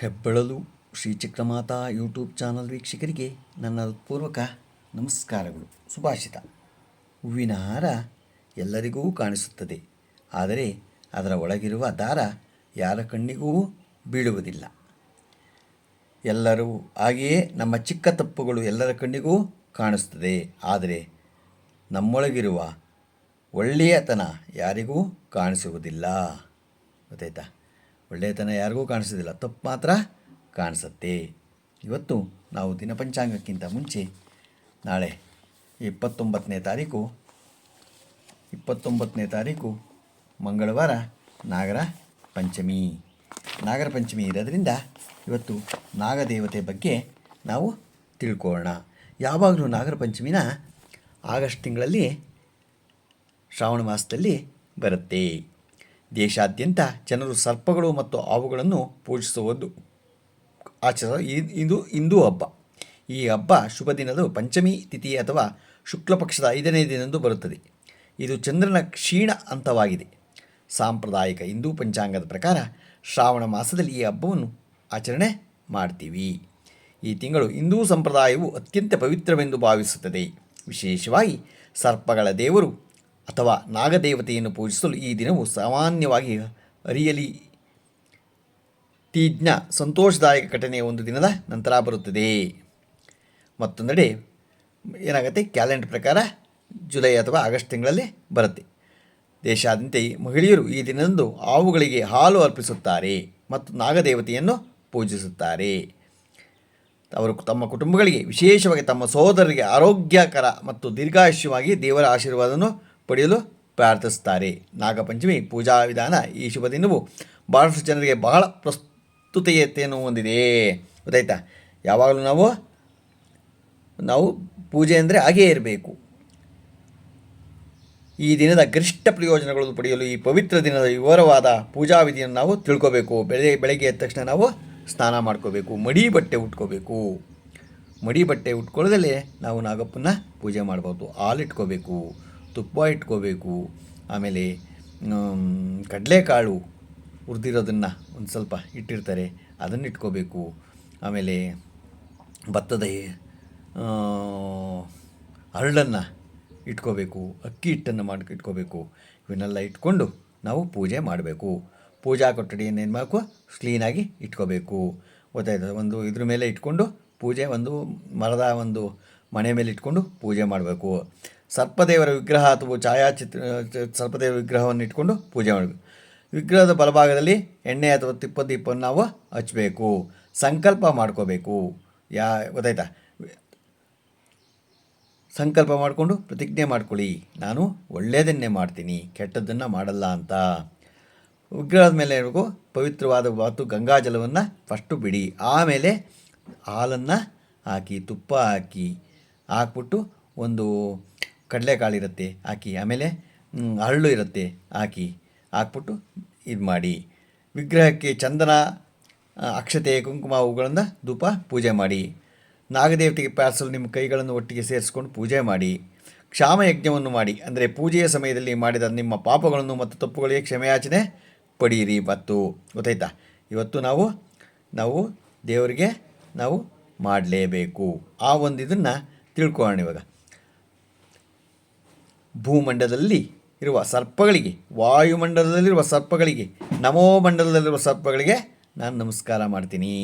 ಹೆಬ್ಬಳಲು Shri Chakramata YouTube channel ವೀಕ್ಷಕರಿಗೆ ನನ್ನ ಪೂರ್ವಕ ನಮಸ್ಕಾರಗಳು. ಸುಭಾಷಿತ. ಹೂವಿನ ಹಾರ ಎಲ್ಲರಿಗೂ ಕಾಣಿಸುತ್ತದೆ. ಆದರೆ ಅದರ ಒಳಗಿರುವ ದಾರ ಯಾರ ಕಣ್ಣಿಗೂ ಬೀಳುವುದಿಲ್ಲ. ಎಲ್ಲರೂ ಹಾಗೆಯೇ ನಮ್ಮ ಚಿಕ್ಕ ತಪ್ಪುಗಳು ಎಲ್ಲರ ಕಣ್ಣಿಗೂ ಕಾಣಿಸುತ್ತದೆ. ಆದರೆ ನಮ್ಮೊಳಗಿರುವ ಒಳ್ಳೆಯತನ ಯಾರಿಗೂ ಕಾಣಿಸುವುದಿಲ್ಲ. ಗೊತ್ತಾಯ್ತಾ? ಒಳ್ಳೆಯತನ ಯಾರಿಗೂ ಕಾಣಿಸೋದಿಲ್ಲ. ತಪ್ಪು ಮಾತ್ರ ಕಾಣಿಸುತ್ತೆ. ಇವತ್ತು ನಾವು ದಿನಪಂಚಾಂಗಕ್ಕಿಂತ ಮುಂಚೆ ನಾಳೆ ಇಪ್ಪತ್ತೊಂಬತ್ತನೇ ತಾರೀಕು ಇಪ್ಪತ್ತೊಂಬತ್ತನೇ ತಾರೀಕು ಮಂಗಳವಾರ ನಾಗರ ಪಂಚಮಿ. ನಾಗರ ಪಂಚಮಿ ಇರೋದ್ರಿಂದ ಇವತ್ತು ನಾಗದೇವತೆ ಬಗ್ಗೆ ನಾವು ತಿಳ್ಕೊಳ್ಳೋಣ. ಯಾವಾಗಲೂ ನಾಗರ ಪಂಚಮಿನ ಆಗಸ್ಟ್ ತಿಂಗಳಲ್ಲಿ ಶ್ರಾವಣ ಮಾಸದಲ್ಲಿ ಬರುತ್ತೆ. ದೇಶಾದ್ಯಂತ ಜನರು ಸರ್ಪಗಳು ಮತ್ತು ಹಾವುಗಳನ್ನು ಪೂಜಿಸುವುದು ಆಚರ ಇದು ಹಿಂದೂ ಹಬ್ಬ. ಈ ಹಬ್ಬ ಶುಭ ದಿನದ ಪಂಚಮಿ ತಿಥಿ ಅಥವಾ ಶುಕ್ಲ ಪಕ್ಷದ ಐದನೇ ದಿನದಂದು ಬರುತ್ತದೆ. ಇದು ಚಂದ್ರನ ಕ್ಷೀಣ ಹಂತವಾಗಿದೆ. ಸಾಂಪ್ರದಾಯಿಕ ಹಿಂದೂ ಪಂಚಾಂಗದ ಪ್ರಕಾರ ಶ್ರಾವಣ ಮಾಸದಲ್ಲಿ ಈ ಹಬ್ಬವನ್ನು ಆಚರಣೆ ಮಾಡ್ತೀವಿ. ಈ ತಿಂಗಳು ಹಿಂದೂ ಸಂಪ್ರದಾಯವು ಅತ್ಯಂತ ಪವಿತ್ರವೆಂದು ಭಾವಿಸುತ್ತದೆ. ವಿಶೇಷವಾಗಿ ಸರ್ಪಗಳ ದೇವರು ಅಥವಾ ನಾಗದೇವತೆಯನ್ನು ಪೂಜಿಸಲು ಈ ದಿನವು ಸಾಮಾನ್ಯವಾಗಿ ಅರಿಯಲಿ. ತೀಜ್ಞ ಸಂತೋಷದಾಯಕ ಘಟನೆಯ ಒಂದು ದಿನದ ನಂತರ ಬರುತ್ತದೆ. ಮತ್ತೊಂದೆಡೆ ಏನಾಗುತ್ತೆ? ಕ್ಯಾಲೆಂಡರ್ ಪ್ರಕಾರ ಜುಲೈ ಅಥವಾ ಆಗಸ್ಟ್ ತಿಂಗಳಲ್ಲಿ ಬರುತ್ತೆ. ದೇಶಾದ್ಯಂತ ಮಹಿಳೆಯರು ಈ ದಿನದಂದು ಹಾವುಗಳಿಗೆ ಹಾಲು ಅರ್ಪಿಸುತ್ತಾರೆ ಮತ್ತು ನಾಗದೇವತೆಯನ್ನು ಪೂಜಿಸುತ್ತಾರೆ. ಅವರು ತಮ್ಮ ಕುಟುಂಬಗಳಿಗೆ ವಿಶೇಷವಾಗಿ ತಮ್ಮ ಸಹೋದರರಿಗೆ ಆರೋಗ್ಯಕರ ಮತ್ತು ದೀರ್ಘಾಯುಷ್ಯವಾಗಿ ದೇವರ ಆಶೀರ್ವಾದವನ್ನು ಪಡೆಯಲು ಪ್ರಾರ್ಥಿಸುತ್ತಾರೆ. ನಾಗಪಂಚಮಿ ಪೂಜಾ ವಿಧಾನ ಈ ಶುಭ ದಿನವು ಬಹಳಷ್ಟು ಜನರಿಗೆ ಬಹಳ ಪ್ರಸ್ತುತತೆಯನ್ನು ಹೊಂದಿದೆ. ಗೊತ್ತಾಯ್ತಾ? ಯಾವಾಗಲೂ ನಾವು ನಾವು ಪೂಜೆ ಅಂದರೆ ಹಾಗೇ ಇರಬೇಕು. ಈ ದಿನದ ಗರಿಷ್ಠ ಪ್ರಯೋಜನಗಳನ್ನು ಪಡೆಯಲು ಈ ಪವಿತ್ರ ದಿನದ ವಿವರವಾದ ಪೂಜಾ ವಿಧಿಯನ್ನು ನಾವು ತಿಳ್ಕೋಬೇಕು. ಬೆಳೆ ಬೆಳಗ್ಗೆ ಎದ್ದ ತಕ್ಷಣ ನಾವು ಸ್ನಾನ ಮಾಡ್ಕೋಬೇಕು. ಮಡಿ ಬಟ್ಟೆ ಉಟ್ಕೋಬೇಕು. ಮಡಿ ಬಟ್ಟೆ ಉಟ್ಕೊಳ್ಳೋದಲ್ಲೇ ನಾವು ನಾಗಪ್ಪನ ಪೂಜೆ ಮಾಡ್ಬೋದು. ಹಾಲು ಇಟ್ಕೋಬೇಕು ತುಪ್ಪ ಇಟ್ಕೋಬೇಕು. ಆಮೇಲೆ ಕಡಲೆಕಾಳು ಉರಿದಿರೋದನ್ನು ಒಂದು ಸ್ವಲ್ಪ ಇಟ್ಟಿರ್ತಾರೆ, ಅದನ್ನು ಇಟ್ಕೋಬೇಕು. ಆಮೇಲೆ ಭತ್ತದ ಹರಳನ್ನು ಇಟ್ಕೋಬೇಕು, ಅಕ್ಕಿ ಹಿಟ್ಟನ್ನು ಮಾಡಿ, ಇಟ್ಕೋಬೇಕು. ಇವನ್ನೆಲ್ಲ ಇಟ್ಕೊಂಡು ನಾವು ಪೂಜೆ ಮಾಡಬೇಕು. ಪೂಜಾ ಕೊಠಡಿಯನ್ನು ಏನು ಮಾಡಬೇಕು ಕ್ಲೀನಾಗಿ ಇಟ್ಕೋಬೇಕು. ಗೊತ್ತಾಯ್ತದೆ ಒಂದು ಇದ್ರ ಮೇಲೆ ಇಟ್ಕೊಂಡು ಪೂಜೆ ಒಂದು ಮರದ ಒಂದು ಮನೆ ಮೇಲೆ ಇಟ್ಕೊಂಡು ಪೂಜೆ ಮಾಡಬೇಕು. ಸರ್ಪದೇವರ ವಿಗ್ರಹ ಅಥವಾ ಛಾಯಾಚಿತ್ರ ಸರ್ಪದೇವ ವಿಗ್ರಹವನ್ನು ಇಟ್ಕೊಂಡು ಪೂಜೆ ಮಾಡಬೇಕು. ವಿಗ್ರಹದ ಬಲಭಾಗದಲ್ಲಿ ಎಣ್ಣೆ ಅಥವಾ ತಿಪ್ಪ ದೀಪವನ್ನು ನಾವು ಹಚ್ಚಬೇಕು ಸಂಕಲ್ಪ ಮಾಡ್ಕೋಬೇಕು. ಯಾ, ಗೊತ್ತಾಯ್ತಾ? ಸಂಕಲ್ಪ ಮಾಡಿಕೊಂಡು ಪ್ರತಿಜ್ಞೆ ಮಾಡ್ಕೊಳ್ಳಿ. ನಾನು ಒಳ್ಳೆಯದನ್ನೇ ಮಾಡ್ತೀನಿ, ಕೆಟ್ಟದ್ದನ್ನು ಮಾಡಲ್ಲ ಅಂತ. ವಿಗ್ರಹದ ಮೇಲೆ ಹೇಳಬೇಕು ಪವಿತ್ರವಾದ ಮಾತು ಗಂಗಾಜಲವನ್ನು ಫಸ್ಟು ಬಿಡಿ. ಆಮೇಲೆ ಹಾಲನ್ನು ಹಾಕಿ, ತುಪ್ಪ ಹಾಕಿ ಹಾಕ್ಬಿಟ್ಟು ಒಂದು ಕಡಲೆಕಾಳು ಇರುತ್ತೆ, ಹಾಕಿ. ಆಮೇಲೆ ಹರಳು ಇರುತ್ತೆ, ಹಾಕಿ. ಹಾಕ್ಬಿಟ್ಟು ಇದು ಮಾಡಿ. ವಿಗ್ರಹಕ್ಕೆ ಚಂದನ ಅಕ್ಷತೆ, ಕುಂಕುಮ ಹೂಗಳನ್ನು ಧೂಪ ಪೂಜೆ ಮಾಡಿ. ನಾಗದೇವತೆಗೆ ಪ್ರಾರ್ಥಿಸಲು ನಿಮ್ಮ ಕೈಗಳನ್ನು ಒಟ್ಟಿಗೆ ಸೇರಿಸ್ಕೊಂಡು ಪೂಜೆ ಮಾಡಿ. ಕ್ಷಾಮ ಯಜ್ಞವನ್ನು ಮಾಡಿ. ಅಂದರೆ ಪೂಜೆಯ ಸಮಯದಲ್ಲಿ ಮಾಡಿದ ನಿಮ್ಮ ಪಾಪಗಳನ್ನು ಮತ್ತು ತಪ್ಪುಗಳಿಗೆ ಕ್ಷಮೆಯಾಚನೆ ಪಡೆಯಿರಿ ಮತ್ತು ಗೊತ್ತಾಯ್ತಾ? ಇವತ್ತು ನಾವು ನಾವು ದೇವರಿಗೆ ನಾವು ಮಾಡಲೇಬೇಕು. ಆ ಒಂದು ಇದನ್ನು ತಿಳ್ಕೊಳ್ಳೋಣ ಇವಾಗ. ಭೂಮಂಡಲದಲ್ಲಿ ಇರುವ ಸರ್ಪಗಳಿಗೆ, ವಾಯುಮಂಡಲದಲ್ಲಿರುವ ಸರ್ಪಗಳಿಗೆ, ನಮೋ ಮಂಡಲದಲ್ಲಿರುವ ಸರ್ಪಗಳಿಗೆ ನಾನು ನಮಸ್ಕಾರ ಮಾಡ್ತೀನಿ.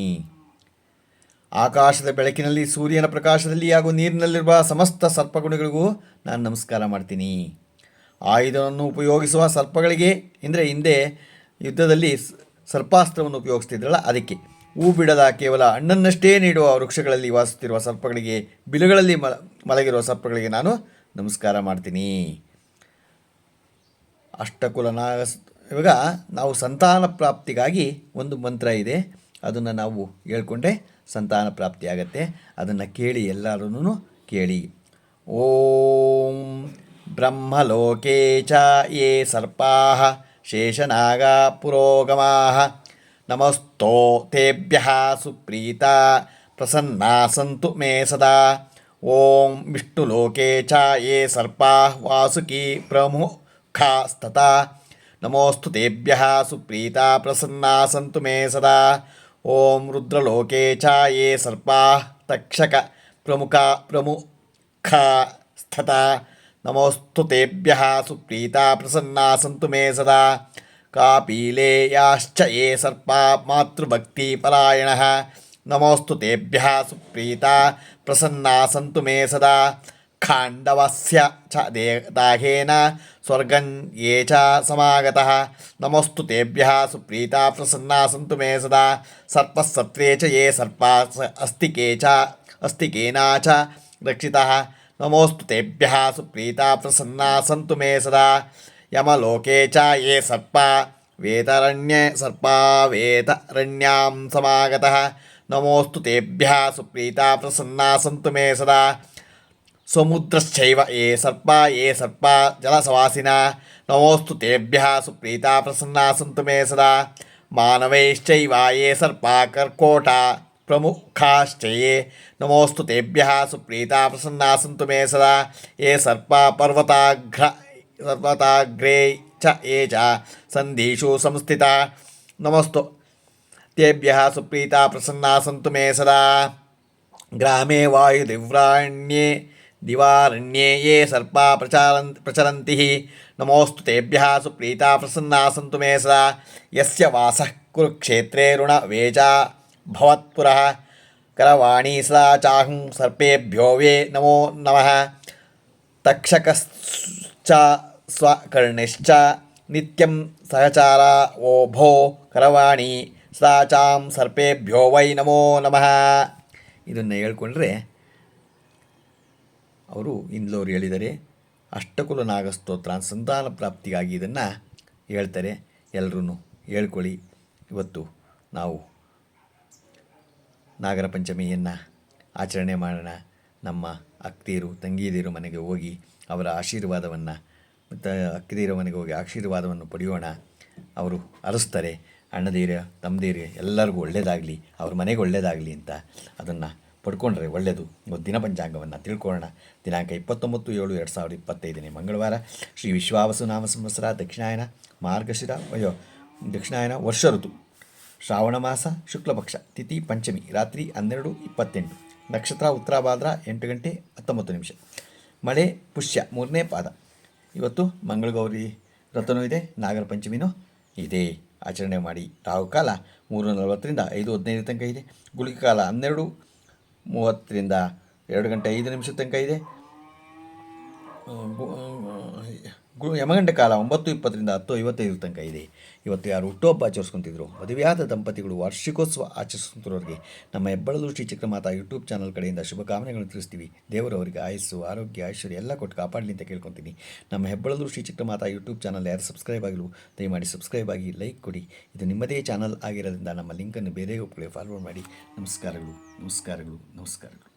ಆಕಾಶದ ಬೆಳಕಿನಲ್ಲಿ, ಸೂರ್ಯನ ಪ್ರಕಾಶದಲ್ಲಿ ಹಾಗೂ ನೀರಿನಲ್ಲಿರುವ ಸಮಸ್ತ ಸರ್ಪಗುಣಗಳಿಗೂ ನಾನು ನಮಸ್ಕಾರ ಮಾಡ್ತೀನಿ. ಆಯುಧವನ್ನು ಉಪಯೋಗಿಸುವ ಸರ್ಪಗಳಿಗೆ, ಅಂದರೆ ಹಿಂದೆ ಯುದ್ಧದಲ್ಲಿ ಸರ್ಪಾಸ್ತ್ರವನ್ನು ಉಪಯೋಗಿಸ್ತಿದ್ರಲ್ಲ, ಅದಕ್ಕೆ. ಹೂ ಬಿಡದ ಕೇವಲ ಹಣ್ಣನ್ನಷ್ಟೇ ನೀಡುವ ವೃಕ್ಷಗಳಲ್ಲಿ ವಾಸಿಸುತ್ತಿರುವ ಸರ್ಪಗಳಿಗೆ, ಬಿಲುಗಳಲ್ಲಿ ಮಲಗಿರುವ ಸರ್ಪಗಳಿಗೆ ನಾನು ನಮಸ್ಕಾರ ಮಾಡ್ತೀನಿ. ಅಷ್ಟಕುಲ ನಾಗ ಇವಾಗ ನಾವು ಸಂತಾನ ಪ್ರಾಪ್ತಿಗಾಗಿ ಒಂದು ಮಂತ್ರ ಇದೆ. ಅದನ್ನು ನಾವು ಹೇಳ್ಕೊಂಡ್ರೆ ಸಂತಾನ ಪ್ರಾಪ್ತಿ ಆಗತ್ತೆ. ಅದನ್ನು ಕೇಳಿ ಎಲ್ಲರೂ ಕೇಳಿ. ಓಂ ಬ್ರಹ್ಮಲೋಕೆ ಚ ಯೇ ಸರ್ಪಾ ಶೇಷನಾಗ ಪುರೋಗಮಾ ನಮಸ್ತೋ ತೇಭ್ಯ ಸುಪ್ರೀತ ಪ್ರಸನ್ನ ಸಂತು ಮೇ ಸದಾ. ಓಂ ವಿಷ್ಣುಲೋಕೆ ಚ ಯೇ ಸರ್ಪಾ ವಾಸುಕಿ ಪ್ರಮುಖಾಸ್ತತಾ ನಮೋಸ್ತು ತೇಭ್ಯ ಸುಪ್ರೀತಾ ಪ್ರಸನ್ನಾ ಸಂತು ಮೇ ಸದಾ ಓಂ ರುದ್ರಲೋಕೆ ಚ ಯೇ ಸರ್ಪಾ ತಕ್ಷಕ ಪ್ರಮುಖ ಪ್ರಮುಖ ಸ್ಥತ ನಮೋಸ್ತು ತೇಭ್ಯ ಸುಪ್ರೀತಾ ಪ್ರಸನ್ನಾ ಸಂತು ಮೇ ಸದಾ ಕಾಪೀಲೇಯಾಶ್ಚ ಯೇ ಸರ್ಪಾ ಮಾತೃಭಕ್ತಿಪರಾಯಣः ನಮೋಸ್ತು ತೇಭ್ಯ ಸುಪ್ರೀತಾ ಪ್ರಸನ್ನಾ ಸಂತು ಮೇ ಸದಾ ಖಾಂಡವಸ್ಯ ಚ ದೇ ದಾಹೇನ ಸ್ವರ್ಗಂ ಯೇ ಚ ಸಮಾಗತಃ ನಮೋಸ್ತು ತೇಭ್ಯ ಸುಪ್ರೀತಾ ಪ್ರಸನ್ನಾ ಸಂತು ಮೇ ಸದಾ ಸರ್ಪಸತ್ವೇ ಚ ಯೇ ಸರ್ಪಾ ಸ- ಅಸ್ತಿಕೆ ಚ ಅಸ್ತಿಕೇನ ಚ ರಕ್ಷಿತಃ ನಮೋಸ್ತು ತೇಭ್ಯ ಸುಪ್ರೀತಾ ಪ್ರಸನ್ನಾ ಸಂತು ಮೇ ಸದಾ ಯಮಲೋಕೆ ಚ ಯೇ ಸರ್ಪಾ ವೇತರಣ್ಯೆ ಸರ್ಪಾ ವೇತರಣ್ಯಾಂ ಸಮಾಗತಃ ನಮೋಸ್ತು ತೇಭ್ಯ ಸುಪ್ರೀತಾ ಪ್ರಸನ್ನಾ ಸಂತು ಮೇ ಸದಾ ಸಮುದ್ರಶ್ಚೈವ ಯೇ ಸರ್ಪ ಯೇ ಸರ್ಪ ಜಲಸವಾಸಿನ ನಮೋಸ್ತು ತೇಭ್ಯ ಸುಪ್ರೀತಾ ಪ್ರಸನ್ನಾ ಸಂತು ಮೇ ಸದಾ ಮಾನವೈಶ್ಚೈವ ಯೇ ಸರ್ಪ ಕರ್ಕೋಟ ಪ್ರಮುಖಾಶ್ಚಯೇ ನಮೋಸ್ತು ತೇಭ್ಯ ಸುಪ್ರೀತಾ ಪ್ರಸನ್ನಾ ಸಂತು ಮೇ ಸದಾ ಯೇ ಸರ್ಪ ಪರ್ವತಾಘ್ರ ಪರ್ವತಾಗ್ರೇ ಚ ಯೇ ಚ ಸಂಧೀಷು ಸಂಸ್ಥಿತ ನಮಸ್ತು तेभ्यः सुप्रीता प्रसन्ना सन्तु मे सदा। ग्रामे वायुदिव्राण्ये दिवारण्ये ये सर्पा प्रचारन् प्रचरन्ति। नमोऽस्तु तेभ्यः सुप्रीता प्रसन्ना सन्तु मे सदा। यस्य वासः कुरुक्षेत्रे ऋणवेजा भवत्पुरः। करवाणी सदा चाहं सर्पेभ्यो वे नमो नमः। तक्षकश्च स्वकर्णिश्च नित्यं सहचारा ओभो करवाणि। ಸದಾ ಚಾಂ ಸರ್ಪೇಭ್ಯೋ ವೈ ನಮೋ ನಮಃ. ಇದನ್ನು ಹೇಳ್ಕೊಂಡ್ರೆ ಅವರು ಇಂದ್ಲೋರು ಹೇಳಿದರೆ ಅಷ್ಟಕುಲ ನಾಗಸ್ತೋತ್ರ ಸಂತಾನ ಪ್ರಾಪ್ತಿಗಾಗಿ ಇದನ್ನು ಹೇಳ್ತಾರೆ. ಎಲ್ಲರೂ ಹೇಳ್ಕೊಳ್ಳಿ. ಇವತ್ತು ನಾವು ನಾಗರ ಪಂಚಮಿಯನ್ನು ಆಚರಣೆ ಮಾಡೋಣ. ನಮ್ಮ ಅಕ್ತಿಯರು ತಂಗಿಯದಿರು ಮನೆಗೆ ಹೋಗಿ ಅವರ ಆಶೀರ್ವಾದವನ್ನು, ಮತ್ತು ಅಕ್ಕಿದೀರ ಮನೆಗೆ ಹೋಗಿ ಆಶೀರ್ವಾದವನ್ನು ಪಡೆಯೋಣ. ಅವರು ಅರಸ್ತಾರೆ. ಅಣ್ಣದೀರ ತಮ್ಮದೀರಿಗೆ ಎಲ್ಲರಿಗೂ ಒಳ್ಳೆಯದಾಗಲಿ ಅವ್ರ ಮನೆಗೆ ಒಳ್ಳೇದಾಗಲಿ ಅಂತ ಅದನ್ನು ಪಡ್ಕೊಂಡ್ರೆ ಒಳ್ಳೆಯದು ದಿನ ಪಂಚಾಂಗವನ್ನು ತಿಳ್ಕೊಳ್ಳೋಣ. ದಿನಾಂಕ ಇಪ್ಪತ್ತೊಂಬತ್ತು ಏಳು ಎರಡು ಸಾವಿರದ ಇಪ್ಪತ್ತೈದನೇ ಮಂಗಳವಾರ. ಶ್ರೀ ವಿಶ್ವಾವಸು ನಾಮ ಸಂವತ್ಸರ ದಕ್ಷಿಣಾಯನ ಮಾರ್ಗಶಿರ, ಅಯ್ಯೋ, ದಕ್ಷಿಣಾಯನ ವರ್ಷ ಋತು. ಶ್ರಾವಣ ಮಾಸ, ಶುಕ್ಲಪಕ್ಷ, ತಿಥಿ ಪಂಚಮಿ, ರಾತ್ರಿ ಹನ್ನೆರಡು ಇಪ್ಪತ್ತೆಂಟು. ನಕ್ಷತ್ರ ಉತ್ತರಾಭಾದ್ರ ಎಂಟು ಗಂಟೆ ಹತ್ತೊಂಬತ್ತು ನಿಮಿಷ. ಮಳೆ, ಪುಷ್ಯ, ಮೂರನೇ ಪಾದ. ಇವತ್ತು ಮಂಗಳಗೌರಿ ವ್ರತನೂ ಇದೆ, ನಾಗರ ಪಂಚಮಿನೂ ಇದೆ. ಆಚರಣೆ ಮಾಡಿ. ರಾಹುಕಾಲ ಮೂರು ನಲವತ್ತರಿಂದ ಐದು ಹದಿನೈದು ತನಕ ಇದೆ. ಗುಳಿಗೆ ಕಾಲ ಹನ್ನೆರಡು, ಮೂವತ್ತರಿಂದ ಎರಡು ಗಂಟೆ ಐದು ನಿಮಿಷ ತನಕ ಇದೆ. ಗು- ಗು- ಯಮಗಂಡ ಕಾಲ ಒಂಬತ್ತು, ಇಪ್ಪತ್ತರಿಂದ ಹತ್ತು, ಐವತ್ತೈದು ತನಕ ಇದೆ. ಇವತ್ತು ಯಾರು ಹುಟ್ಟುಹಬ್ಬ ಆಚರಿಸ್ಕೊಂತಿದ್ರು? ಮದುವೆಯಾದ ದಂಪತಿಗಳು ವಾರ್ಷಿಕೋತ್ಸವ ಆಚರಿಸುತ್ತಿರೋರಿಗೆ ನಮ್ಮ ಹೆಬ್ಬಳಲು ಶ್ರೀ ಚಕ್ರಮಾತಾ ಯೂಟ್ಯೂಬ್ ಚಾನಲ್ ಕಡೆಯಿಂದ ಶುಭಕಾಮನೆಗಳನ್ನು ತಿಳಿಸ್ತೀವಿ. ದೇವರು ಅವರಿಗೆ ಆಯಸ್ಸು, ಆರೋಗ್ಯ, ಐಶ್ವರ್ಯ ಎಲ್ಲ ಕೊಟ್ಟು ಕಾಪಾಡಲಿ ಅಂತ ಕೇಳ್ಕೊತೀನಿ. ನಮ್ಮ ಹೆಬ್ಬಳಲು ಶ್ರೀ ಚಕ್ರಮಾತಾ ಯೂಟ್ಯೂಬ್ ಚಾನಲ್ ಯಾರು ಸಬ್ಸ್ಕ್ರೈಬ್ ಆಗಿಲ್ಲ ದಯಮಾಡಿ ಸಬ್ಸ್ಕ್ರೈಬ್ ಆಗಿ ಲೈಕ್ ಕೊಡಿ. ಇದು ನಿಮ್ಮದೇ ಚಾನಲ್ ಆಗಿರೋದ್ರಿಂದ ನಮ್ಮ ಲಿಂಕನ್ನು ಬೇರೆ ಒಪ್ಪಿಗೆ ಫಾಲೋ ಮಾಡಿ. ನಮಸ್ಕಾರಗಳು ನಮಸ್ಕಾರಗಳು ನಮಸ್ಕಾರಗಳು.